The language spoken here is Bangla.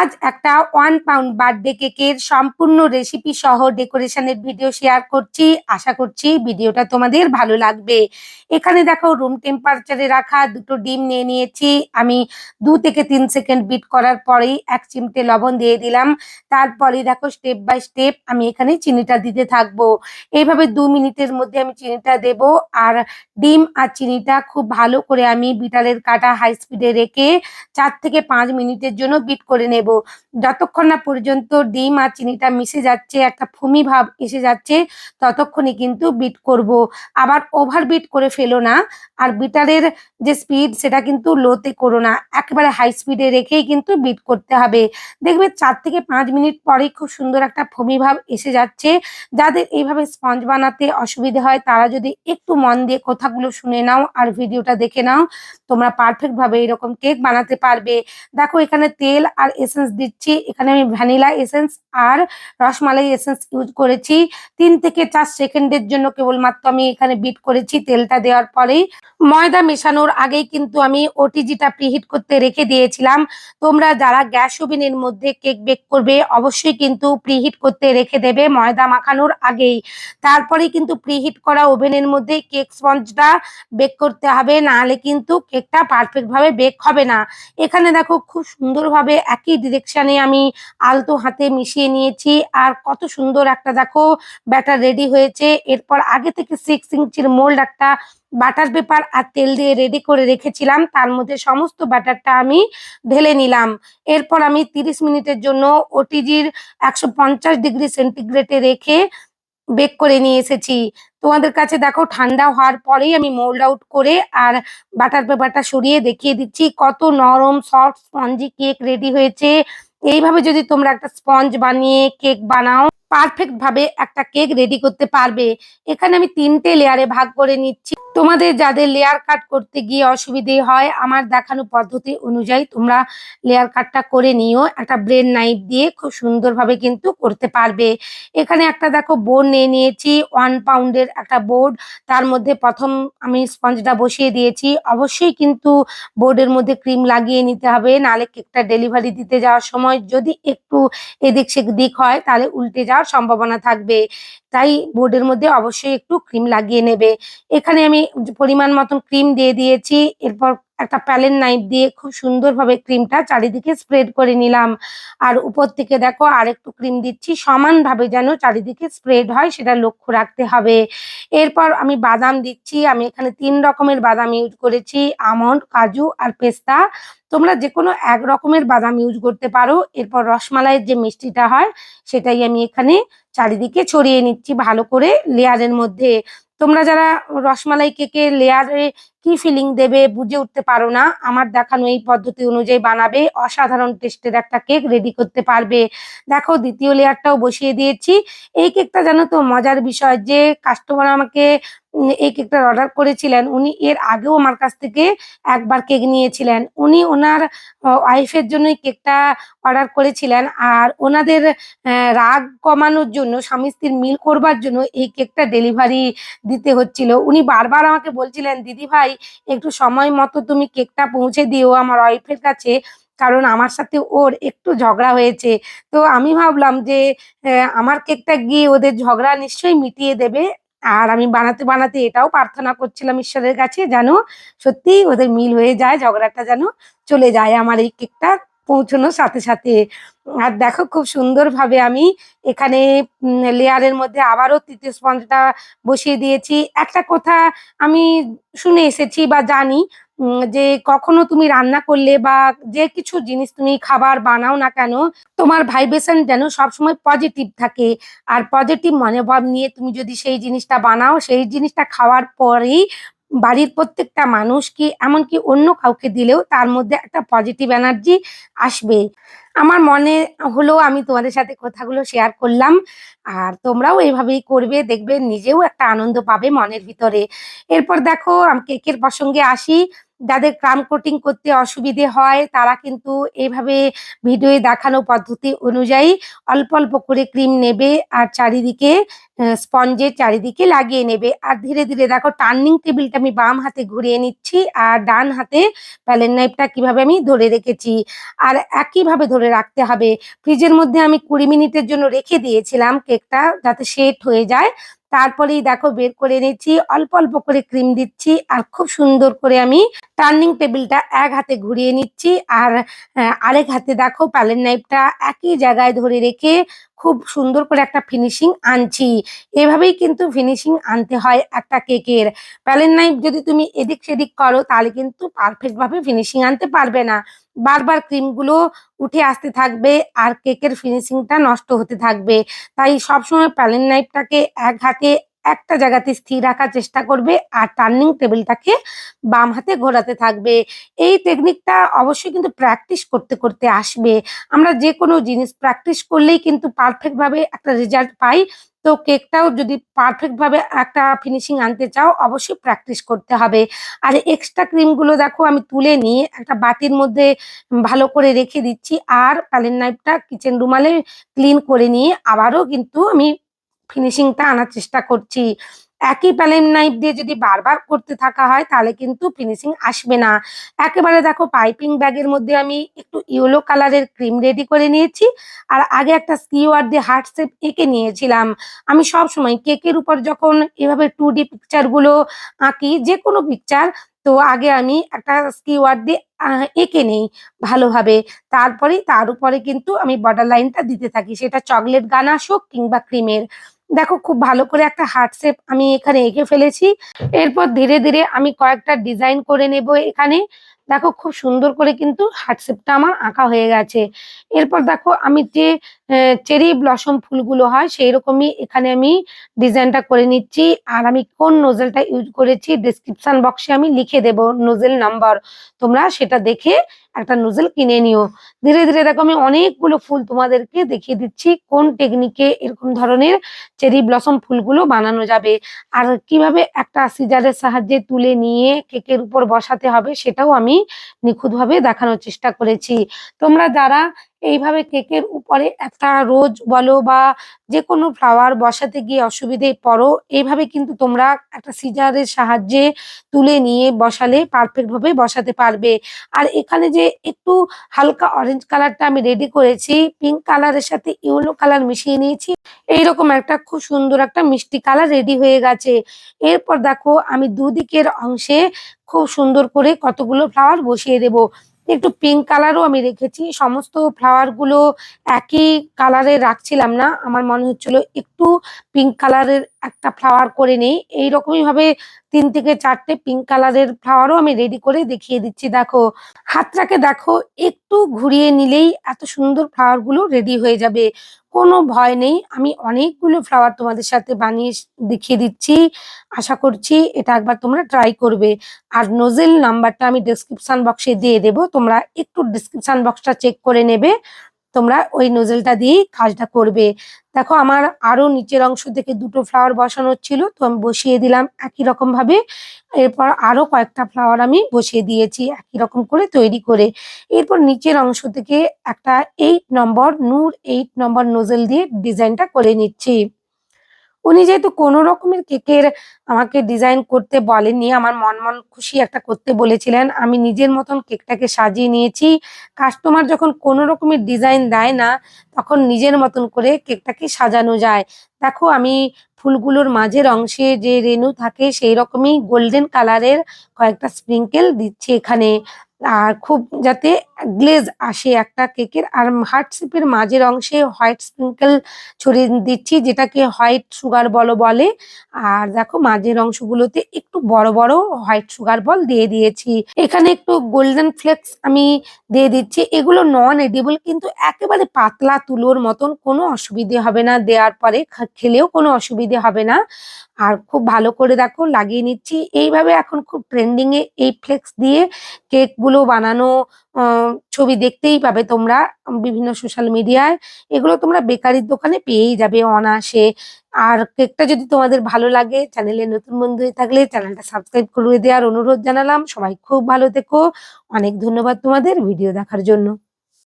আজ একটা ওয়ান পাউন্ড বার্থডে কেকের সম্পূর্ণ রেসিপি সহ ডেকোরেশনের ভিডিও শেয়ার করছি। আশা করছি ভিডিওটা তোমাদের ভালো লাগবে। এখানে দেখো রুম টেম্পারেচারে রাখা, দুটো ডিম নিয়ে নিয়েছি। আমি দু থেকে তিন সেকেন্ড বিট করার পরেই এক চিমটে লবণ দিয়ে দিলাম। তারপরে দেখো স্টেপ বাই স্টেপ আমি এখানে চিনিটা দিতে থাকব। এইভাবে দু মিনিটের মধ্যে আমি চিনিটা দেব। আর ডিম আর চিনিটা খুব ভালো করে আমি বিটারের কাটা হাই স্পিডে রেখে চার থেকে পাঁচ মিনিটের জন্য বিট করে নেব। যতক্ষণ না পর্যন্ত ডিম আর চিনিটা মিশে যাচ্ছে, একটা ফুমি ভাব এসে যাচ্ছে, ততক্ষণই কিন্তু বিট করব। আবার ওভার বিট করে ফেলো না, আর বিটারের যে স্পিড সেটা কিন্তু লোতে করো না। একেবারে হাই স্পিডে রেখেই কিন্তু বিট করতে হবে। দেখবে চার থেকে পাঁচ মিনিট পরেই খুব সুন্দর একটা ফমি ভাব এসে যাচ্ছে। যাদের এইভাবে স্পঞ্জ বানাতে অসুবিধে হয়, তারা যদি একটু মন দিয়ে কথাগুলো শুনে নাও আর ভিডিওটা দেখে নাও, তোমরা পারফেক্ট ভাবে এরকম কেক বানাতে পারবে। দেখো এখানে তেল আর এসেন্স দিচ্ছি। এখানে আমি ভ্যানিলা এসেন্স আর রসমালাই এসেন্স ইউজ করেছি। তিন থেকে চার সেকেন্ডের জন্য কেবলমাত্র আমি এখানে বিট করেছি তেলটা দেওয়ার পরেই। ময়দা মেশানোর আগেই কিন্তু আমি ওটিজিটা প্রিহিট করতে রেখে দিয়েছিলাম। তোমরা যারা গ্যাস ওভেনের মধ্যে কেক বেক করবে, অবশ্যই কিন্তু প্রিহিট করতে রেখে দেবে ময়দা মাখানোর আগেই। তারপরে কিন্তু প্রিহিট করা ওভেনের মধ্যে কেক স্পঞ্জটা বেক করতে হবে, নাহলে কিন্তু কেকটা পারফেক্ট ভাবে বেক হবে না। এখানে দেখো খুব সুন্দরভাবে একই ডিরেকশনে আমি আলতো হাতে মিশিয়ে নিয়েছি। আর কত সুন্দর একটা দেখো ব্যাটার রেডি হয়েছে। এরপর আগে থেকে সিক্স ইঞ্চির মোল্ড একটা বাটার পেপার আর তেল দিয়ে রেডি করে রেখেছিলাম। তার মধ্যে সমস্ত ব্যাটারটা আমি ঢেলে নিলাম। এরপর আমি তিরিশ মিনিটের জন্য ওটিজির একশো পঞ্চাশ ডিগ্রি সেন্টিগ্রেডে রেখে বেক করে নিয়ে এসেছি। তোমাদের কাছে দেখো ঠান্ডা হওয়ার পরেই আমি মোল্ড আউট করে আর বাটার পেপারটা সরিয়ে দেখিয়ে দিচ্ছি। কত নরম সফট স্পঞ্জি কেক রেডি হয়েছে। এইভাবে যদি তোমরা একটা স্পঞ্জ বানিয়ে কেক বানাও পারফেক্ট ভাবে একটা কেক রেডি করতে পারবে। এখানে আমি তিনটে লেয়ারে ভাগ করে নিচ্ছি। তোমাদের যাদের লেয়ার কাট করতে গিয়ে অসুবিধে হয়, আমার দেখানো পদ্ধতি অনুযায়ী তোমরা লেয়ার কাটটা করে নিও। একটা ব্রেড নাইফ দিয়ে খুব সুন্দরভাবে কিন্তু করতে পারবে। এখানে একটা দেখো বোর্ড নিয়ে নিয়েছি ওয়ান পাউন্ডের একটা বোর্ড তার মধ্যে প্রথম আমি স্পঞ্জটা বসিয়ে দিয়েছি। অবশ্যই কিন্তু বোর্ডের মধ্যে ক্রিম লাগিয়ে নিতে হবে। নালে কেকটা ডেলিভারি দিতে যাওয়ার সময় যদি একটু এদিক সেদিক হয়, তাহলে উল্টে যাওয়ার সম্ভাবনা থাকবে। তাই বোর্ডের মধ্যে অবশ্যই একটু ক্রিম লাগিয়ে নেবে। এখানে আমি পরিমাণ মতন ক্রিম দিয়ে দিয়েছি। এরপর একটা প্যালেন নাইফ দিয়ে খুব সুন্দরভাবে ক্রিমটা চারিদিকে স্প্রেড করে নিলাম। আর উপর থেকে দেখো আর একটু ক্রিম দিচ্ছি, সমানভাবে যেন চারিদিকে স্প্রেড হয় সেটা লক্ষ্য রাখতে হবে। এরপর আমি বাদাম দিচ্ছি, আমি এখানে তিন রকমের বাদাম ইউজ করেছি, আমন্ড, কাজু আর পেস্তা। তোমরা যে কোনো এক রকমের বাদাম ইউজ করতে পারো। এরপর রসমালাইয়ের যে মিষ্টিটা হয় সেটাই আমি এখানে চারিদিকে ছড়িয়ে নিচ্ছি ভালো করে লেয়ারের মধ্যে। তোমরা যারা রসমালাই কেকে লেয়ারে কি ফিলিং দেবে বুঝে উঠতে পারো না। আমার দেখানো এই পদ্ধতি অনুযায়ী বানাবে, অসাধারণ টেস্টের একটা কেক রেডি করতে পারবে। দেখো, দ্বিতীয় লেয়ারটাও বসিয়ে দিয়েছি। এই কেকটা জানো তো, মজার বিষয় যে কাস্টমার আমাকে এই কেকটার অর্ডার করেছিলেন, উনি এর আগেও আমার কাছ থেকে একবার কেক নিয়েছিলেন। উনি ওনার ওয়াইফের জন্যই কেকটা অর্ডার করেছিলেন আর ওনাদের রাগ কমানোর জন্য, স্বামী স্ত্রীর মিল করবার জন্য এই কেকটা ডেলিভারি দিতে হচ্ছিল। উনি বারবার আমাকে বলছিলেন, দিদি ভাই একটু সময় মতো তুমি কেকটা পৌঁছে দিও আমার ওয়াইফের কাছে, কারণ আমার সাথে ওর একটু ঝগড়া হয়েছে। তো আমি ভাবলাম যে আমার কেকটা গিয়ে ওদের ঝগড়া নিশ্চয়ই মিটিয়ে দেবে। আর আমি বানাতে বানাতে এটাও প্রার্থনা করছিলাম ঈশ্বরের কাছে যেন সত্যি ওদের মিল হয়ে যায়, ঝগড়াটা যেন চলে যায় আমার এই কেকটা পৌঁছানোর সাথে সাথে। আর দেখো খুব সুন্দরভাবে আমি এখানে লেয়ারের মধ্যে আবারও তৃতীয় স্পঞ্জটা বসিয়ে দিয়েছি। একটা কথা আমি শুনে এসেছি বা জানি যে কখনো তুমি রান্না করলে বা যে কিছু জিনিস তুমি খাবার বানাও না কেন, তোমার ভাইব্রেশন যেন সবসময় পজিটিভ থাকে। আর পজিটিভ মনোভাব নিয়ে তুমি যদি সেই জিনিসটা বানাও, সেই জিনিসটা খাওয়ার পরেই বাড়ির প্রত্যেকটা মানুষ কি এমনকি অন্য কাউকে দিলেও তার মধ্যে একটা পজিটিভ এনার্জি আসবে। আমার মনে হলো আমি তোমাদের সাথে কথাগুলো শেয়ার করলাম। আর তোমরাও এইভাবেই করবে, দেখবে নিজেও একটা আনন্দ পাবে মনের ভিতরে। এরপর দেখো, আমি কেকের প্রসঙ্গে আসি। যাদের ক্রাম কোটিং করতে অসুবিধে হয়, তারা কিন্তু এইভাবে ভিডিওয়ে দেখানো পদ্ধতি অনুযায়ী অল্প অল্প করে ক্রিম নেবে আর চারিদিকে স্পঞ্জের চারিদিকে লাগিয়ে নেবে। আর ধীরে ধীরে দেখো টার্নিং টেবিলটা আমি বাম হাতে ঘুরিয়ে নিচ্ছি আর ডান হাতে প্যালেন নাইফটা কীভাবে আমি ধরে রেখেছি। আর একইভাবে ধরে রাখতে হবে। ফ্রিজের মধ্যে আমি কুড়ি মিনিটের জন্য রেখে দিয়েছিলাম কেকটা যাতে সেট হয়ে যায়। তারপরেই দেখো বের করে নিচ্ছি অল্প অল্প করে ক্রিম দিচ্ছি আর খুব সুন্দর করে আমি টার্নিং টেবিলটা এক হাতে ঘুরিয়ে নিচ্ছি আর আরেক হাতে দেখো প্যালেন নাইফটা একই জায়গায় ধরে রেখে খুব সুন্দর করে একটা ফিনিশিং আনছি। এভাবেই কিন্তু ফিনিশিং আনতে হয় একটা কেকের। প্যালেন নাইফ যদি তুমি এদিক সেদিক করো, তাহলে কিন্তু পারফেক্টভাবে ফিনিশিং আনতে পারবে না। বারবার ক্রিমগুলো উঠে আসতে থাকবে আর কেকের ফিনিশিংটা নষ্ট হতে থাকবে। তাই সবসময় প্যালেন নাইফটাকে এক হাতে একটা জায়গাতে স্থির রাখার চেষ্টা করবে আর টার্নিং টেবিলটাকে বাম হাতে ঘোরাতে থাকবে। এই টেকনিকটা অবশ্যই কিন্তু প্র্যাকটিস করতে করতে আসবে। আমরা যে কোনো জিনিস প্র্যাকটিস করলেই কিন্তু পারফেক্টভাবে একটা রেজাল্ট পাই। তো কেকটাও যদি পারফেক্টভাবে একটা ফিনিশিং আনতে চাও, অবশ্যই প্র্যাকটিস করতে হবে। আর এক্সট্রা ক্রিমগুলো দেখো আমি তুলে নিয়ে একটা বাটির মধ্যে ভালো করে রেখে দিচ্ছি। আর প্যালেন নাইফটা কিচেন রুমালে ক্লিন করে নিয়ে আবারও কিন্তু আমি ফিনিশিংটা আনার চেষ্টা করছি। একই প্যালেন নাইফ দিয়ে যদি বারবার করতে থাকা হয়, তাহলে কিন্তু ফিনিশিং আসবে না। একেবারে দেখো পাইপিং ব্যাগের মধ্যে আমি একটু ইয়েলো কালারের ক্রিম রেডি করে নিয়েছি, আর আগে একটা স্কিওয়ার দিয়ে হার্ট শেপ এঁকে নিয়েছিলাম। আমি সব সময় কেকের উপর যখন এভাবে টু ডি পিকচারগুলো আঁকি, যে কোনো পিকচার তো আগে আমি একটা স্কিওয়ার দিয়ে এঁকে নেই ভালোভাবে। তারপরে, তার উপরে কিন্তু আমি বর্ডার লাইনটা দিতে থাকি। সেটা চকলেট গানাশ হোক কিংবা ক্রিমের দেখো, খুব ভালো করে একটা হার্ট শেপ আমি এখানে এঁকে ফেলেছি। এরপর ধীরে ধীরে আমি কয়েকটা ডিজাইন করে নেব এখানে। দেখো, খুব সুন্দর করে কিন্তু হার্ট শেপটা আমার আঁকা হয়ে গেছে। এরপর দেখো, আমি যে চেরি ব্লসম ফুলগুলো হয়, সেই রকমই এখানে আমি ডিজাইনটা করে নিচ্ছি। আর আমি কোন নোজেলটা ইউজ করেছি ডিসক্রিপশন বক্সে আমি লিখে দেব নোজেল নাম্বার। তোমরা সেটা দেখে একটা নোজেল কিনে নিও। ধীরে ধীরে দেখো আমি অনেকগুলো ফুল তোমাদেরকে দেখিয়ে দিচ্ছি, কোন টেকনিকে এরকম ধরনের চেরি ব্লসম ফুলগুলো বানানো যাবে। আর কীভাবে একটা সিজারের সাহায্যে তুলে নিয়ে কেকের উপর বসাতে হবে সেটাও আমি নিখুঁতভাবে দেখানোর চেষ্টা করেছি। তোমরা যারা এইভাবে কেকের উপরে একটা রোজ বলো বা যে কোনো ফ্লাওয়ার বসাতে গিয়ে অসুবিধে পড়ো, এইভাবে কিন্তু তোমরা একটা সিজারের সাহায্যে তুলে নিয়ে বসালে পারফেক্ট ভাবে বসাতে পারবে। আর এখানে যে একটু হালকা অরেঞ্জ কালারটা আমি রেডি করেছি পিঙ্ক কালারের সাথে ইয়েলো কালার মিশিয়ে নিয়েছি, এইরকম একটা খুব সুন্দর একটা মিষ্টি কালার রেডি হয়ে গেছে। এরপর দেখো আমি দুদিকের অংশে খুব সুন্দর করে কতগুলো ফ্লাওয়ার বসিয়ে দেব। একটু পিঙ্ক কালারও আমি রেখেছি। সমস্ত ফ্লাওয়ারগুলো একই কালারে রাখছিলাম না। আমার মনে হচ্ছিল একটু পিঙ্ক কালারের একটা ফ্লাওয়ার করে নেই। এইরকমই ভাবে তিন থেকে চারটে পিঙ্ক কালারের ফ্লাওয়ারও আমি রেডি করে দেখিয়ে দিচ্ছি। দেখো, হাতটাকে দেখো, একটু ঘুরিয়ে নিলেই এত সুন্দর ফ্লাওয়ারগুলো রেডি হয়ে যাবে। কোনো ভয় নেই। আমি অনেকগুলো ফ্লাওয়ার তোমাদের সাথে বানিয়ে দেখিয়ে দিচ্ছি। আশা করছি এটা একবার তোমরা ট্রাই করবে। আর নোজেল নাম্বারটা আমি ডিসক্রিপশান বক্সে দিয়ে দেবো। তোমরা একটু ডিসক্রিপশান বক্সটা চেক করে নেবে। তোমরা ওই নোজেলটা দিয়েই কাজটা করবে। দেখো, আমার আরও নিচের অংশ থেকে দুটো ফ্লাওয়ার বসানো ছিল, তো আমি বসিয়ে দিলাম একই রকমভাবে। এরপর আরও কয়েকটা ফ্লাওয়ার আমি বসিয়ে দিয়েছি একই রকম করে তৈরি করে। এরপর নিচের অংশ থেকে একটা এইট নম্বর নূর এইট নম্বর নোজেল দিয়ে ডিজাইনটা করে নিচ্ছি। উনি যেহেতু কোনো রকমের কেকের আমাকে ডিজাইন করতে বলেননি, আমার মন মন খুশি একটা করতে বলেছিলেন। আমি নিজের মতন কেকটাকে সাজিয়ে নিয়েছি। কাস্টমার যখন কোনো রকমের ডিজাইন দেয় না, তখন নিজের মতন করে কেকটাকে সাজানো যায়। দেখো, আমি ফুলগুলোর মাঝের অংশে যে রেনু থাকে, সেই রকমই গোল্ডেন কালারের কয়েকটা স্প্রিঙ্কেল দিচ্ছি এখানে। আর খুব যাতে গ্লেজ আসে একটা কেকের আর হার্ট শেপের মাঝের অংশে হোয়াইট স্প্রিঙ্কেল ছড়িয়ে দিচ্ছি, যেটাকে হোয়াইট সুগার বল বলে। আর দেখো মাঝের অংশগুলোতে একটু বড় বড় হোয়াইট সুগার বল দিয়ে দিয়েছি। এখানে একটু গোল্ডেন ফ্লেক্স আমি দিয়ে দিচ্ছি। এগুলো নন এডিবল কিন্তু একেবারে পাতলা তুলোর মতন, কোনো অসুবিধে হবে না। দেওয়ার পরে খেলেও কোনো অসুবিধে হবে না। আর খুব ভালো করে দেখো লাগিয়ে নিচ্ছি। এইভাবে এখন খুব ট্রেন্ডিং এ এই ফ্লেক্স দিয়ে কেকগুলো বানানো ছবি দেখতেই পাবে তোমরা বিভিন্ন সোশ্যাল মিডিয়ায় এগুলো তোমরা বেকারির দোকানে পেয়েই যাবে অনাসে আর কেকটা যদি তোমাদের ভালো লাগে চ্যানেলে নতুন বন্ধু হয়ে থাকলে চ্যানেলটা সাবস্ক্রাইব করে দেওয়ার অনুরোধ জানালাম। সবাই খুব ভালো থেকো। অনেক ধন্যবাদ তোমাদের ভিডিও দেখার জন্য।